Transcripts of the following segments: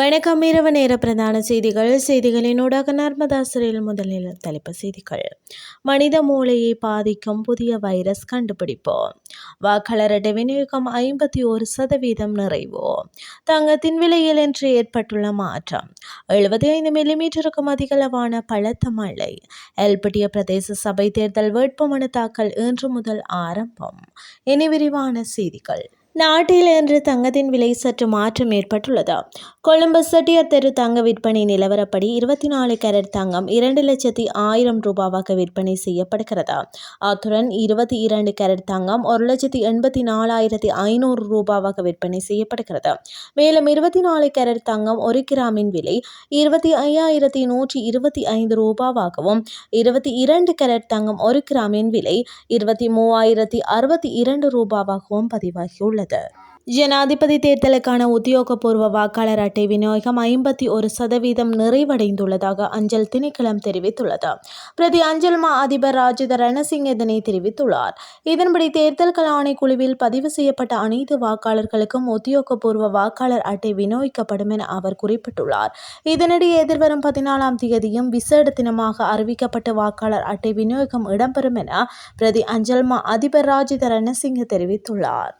வணக்கம் இரவு நேர பிரதான செய்திகள். செய்திகளின் ஊடாக நர்மதாசரில் முதலில் தலைப்பு செய்திகள். மனித மூளையை பாதிக்கும் புதிய வைரஸ் கண்டுபிடிப்பு வாக்காளர் விநியோகம் ஐம்பத்தி ஒரு சதவீதம் நிறைவு தங்கத்தின் விலையில் இன்று ஏற்பட்டுள்ள மாற்றம். எழுபத்தி ஐந்து மில்லிமீட்டருக்கும் அதிகளவான பலத்த மழை. எல்பட்டிய பிரதேச சபை தேர்தல் வேட்புமனு தாக்கல் இன்று முதல் ஆரம்பம். இனி விரிவான செய்திகள். நாட்டில் இன்று தங்கத்தின் விலை சற்று மாற்றம் ஏற்பட்டுள்ளது. கொழும்பு செட்டியார் தெரு தங்க விற்பனை நிலவரப்படி இருபத்தி நாலு கேரட் தங்கம் இரண்டு லட்சத்தி ஆயிரம் ரூபாவாக விற்பனை செய்யப்படுகிறது. அத்துடன் இருபத்தி இரண்டு கேரட் தங்கம் ஒரு லட்சத்தி எண்பத்தி நாலாயிரத்தி ஐநூறு ரூபாவாக விற்பனை செய்யப்படுகிறது. மேலும் இருபத்தி நாலு கேரட் தங்கம் ஒரு கிராமின் விலை இருபத்தி ஐயாயிரத்தி நூற்றி இருபத்தி ஐந்து ரூபாவாகவும் இருபத்தி இரண்டு கேரட் தங்கம் ஒரு கிராமின் விலை இருபத்தி மூவாயிரத்தி அறுபத்தி இரண்டு ரூபாவாகவும் பதிவாகியுள்ளது. உள்ளது ஜனாதிபதி தேர்தலுக்கான உத்தியோகபூர்வ வாக்காளர் அட்டை விநியோகம் ஐம்பத்தி ஒரு சதவீதம் நிறைவடைந்துள்ளதாக அஞ்சல் திணைக்களம் தெரிவித்துள்ளது. பிரதி அஞ்சல் மா அதிபர் ராஜித ரணசிங் இதனை தெரிவித்துள்ளார். இதன்படி தேர்தல் கள ஆணைக்குழுவில் பதிவு செய்யப்பட்ட அனைத்து வாக்காளர்களுக்கும் உத்தியோகபூர்வ வாக்காளர் அட்டை விநியோகிக்கப்படும் என அவர் குறிப்பிட்டுள்ளார். இதனிடையே எதிர்வரும் பதினாலாம் தேதியும் விசேட தினமாக அறிவிக்கப்பட்ட வாக்காளர் அட்டை விநியோகம் இடம்பெறும் என பிரதி அஞ்சல் மா அதிபர் ராஜித ரணசிங்க தெரிவித்துள்ளார்.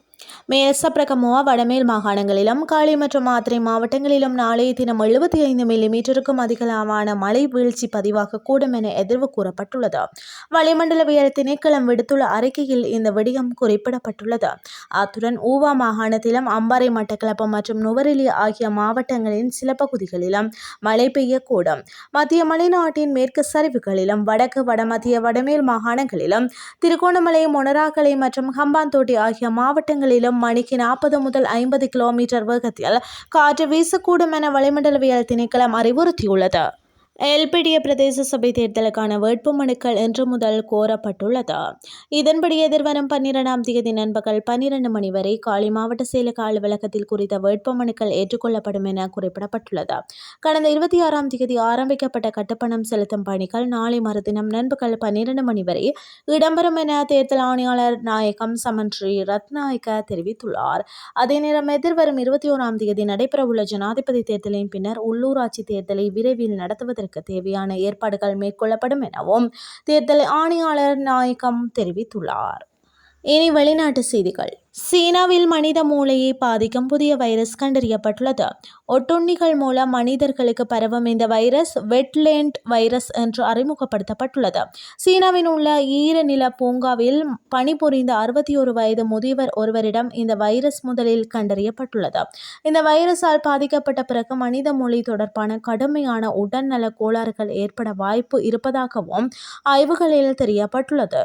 மேசப்பிரகமுவா வடமேல் மாகாணங்களிலும் காளி மற்றும் மாத்திரை மாவட்டங்களிலும் நாளைய தினம் எழுபத்தி ஐந்து மில்லிமீட்டருக்கும் அதிகமான மழை வீழ்ச்சி பதிவாகக்கூடும் என எதிர்வு கூறப்பட்டுள்ளது. வளிமண்டலவியல் திணைக்களம் விடுத்துள்ள அறிக்கையில் இந்த விடயம் குறிப்பிடப்பட்டுள்ளது. அத்துடன் ஊவா மாகாணத்திலும் அம்பாறை மட்டக்களப்பு மற்றும் நுவரெலி ஆகிய மாவட்டங்களின் சில பகுதிகளிலும் மழை பெய்யக்கூடும். மத்திய மலைநாட்டின் மேற்கு சரிவுகளிலும் வடக்கு வடமத்திய வடமேல் மாகாணங்களிலும் திருகோணமலை மொனராகலை மற்றும் ஹம்பாந்தோட்டை ஆகிய மாவட்டங்களில் பகுதிகளிலும் மணிக்கு நாற்பது முதல் ஐம்பது கிலோமீட்டர் வேகத்தில் காற்று வீசக்கூடும் என வளிமண்டலவியல் திணைக்களம் அறிவுறுத்தியுள்ளது. எல்பிடிய பிரதேச சபை தேர்தலுக்கான வேட்புமனுக்கள் இன்று முதல் கோரப்பட்டுள்ளது. இதன்படி எதிர்வரும் பன்னிரெண்டாம் தேதி நண்பகல் பன்னிரண்டு மணி வரை காலி மாவட்ட செயலக அலுவலகத்தில் குறித்த வேட்புமனுக்கள் ஏற்றுக்கொள்ளப்படும் என குறிப்பிடப்பட்டுள்ளது. கடந்த இருபத்தி ஆறாம் தேதி ஆரம்பிக்கப்பட்ட கட்டுப்பணம் செலுத்தும் பணிகள் நாளை மறுதினம் நண்பகல் பன்னிரண்டு மணி வரை இடம்பெறும் என தேர்தல் ஆணையாளர் நாயகம் சமன் ஸ்ரீ ரத்நாயக்க தெரிவித்துள்ளார். அதே நேரம் எதிர்வரும் இருபத்தி ஓராம் தேதி நடைபெறவுள்ள ஜனாதிபதி தேர்தலின் பின்னர் உள்ளூராட்சி தேர்தலை விரைவில் நடத்துவதற்கு செய்வதற்கு தேவையான ஏற்பாடுகள் மேற்கொள்ளப்படும் எனவும் தேர்தல் ஆணையாளர் நாயகம் தெரிவித்துள்ளார். இனி வெளிநாட்டு செய்திகள். சீனாவில் மனித மூளையை பாதிக்கும் புதிய வைரஸ் கண்டறியப்பட்டுள்ளது. ஒட்டுண்ணிகள் மூலம் மனிதர்களுக்கு பரவும் இந்த வைரஸ் வெட்லேண்ட் வைரஸ் என்று அறிமுகப்படுத்தப்பட்டுள்ளது. சீனாவின் உள்ள ஈரநில பூங்காவில் பணிபுரிந்த அறுபத்தி ஒரு வயது முதியவர் ஒருவரிடம் இந்த வைரஸ் முதலில் கண்டறியப்பட்டுள்ளது. இந்த வைரஸால் பாதிக்கப்பட்ட பிறகு மனித மூளை தொடர்பான கடுமையான உடல்நல கோளாறுகள் ஏற்பட வாய்ப்பு இருப்பதாகவும் ஆய்வுகளில் தெரியப்பட்டுள்ளது.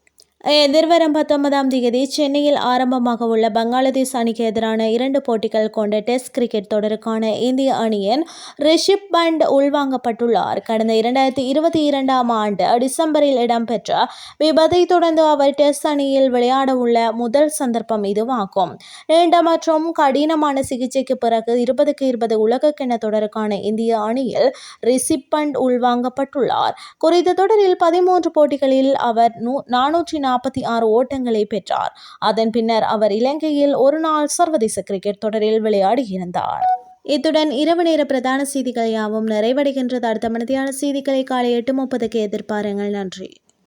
எதிர்வரும் பத்தொன்பதாம் தேதி சென்னையில் ஆரம்பமாக உள்ள பங்களாதேஷ் அணிக்கு எதிரான இரண்டு போட்டிகள் கொண்ட டெஸ்ட் கிரிக்கெட் தொடருக்கான இந்திய அணியின் ரிஷிப் பண்ட் உள்வாங்கப்பட்டுள்ளார். கடந்த இரண்டாயிரத்தி இருபத்தி இரண்டாம் ஆண்டு டிசம்பரில் இடம்பெற்ற விபத்தை தொடர்ந்து அவர் டெஸ்ட் அணியில் விளையாட உள்ள முதல் சந்தர்ப்பம் இதுவாகும். நீண்ட மற்றும் கடினமான சிகிச்சைக்கு பிறகு இருபதுக்கு இருபது உலகக்கிண தொடருக்கான இந்திய அணியில் ரிஷிப் பண்ட் உள்வாங்கப்பட்டுள்ளார். குறித்த தொடரில் பதிமூன்று போட்டிகளில் அவர் நானூற்றி நாற்பத்தி ஆறு ஓட்டங்களை பெற்றார். அதன் பின்னர் அவர் இலங்கையில் ஒரு நாள் சர்வதேச கிரிக்கெட் தொடரில் விளையாடியிருந்தார். இத்துடன் இரவு நேர பிரதான செய்திகள் யாவும் நிறைவடைகின்றது. அடுத்த மனதியான செய்திகளை காலை எட்டு முப்பதுக்கு எதிர்பாருங்கள். நன்றி.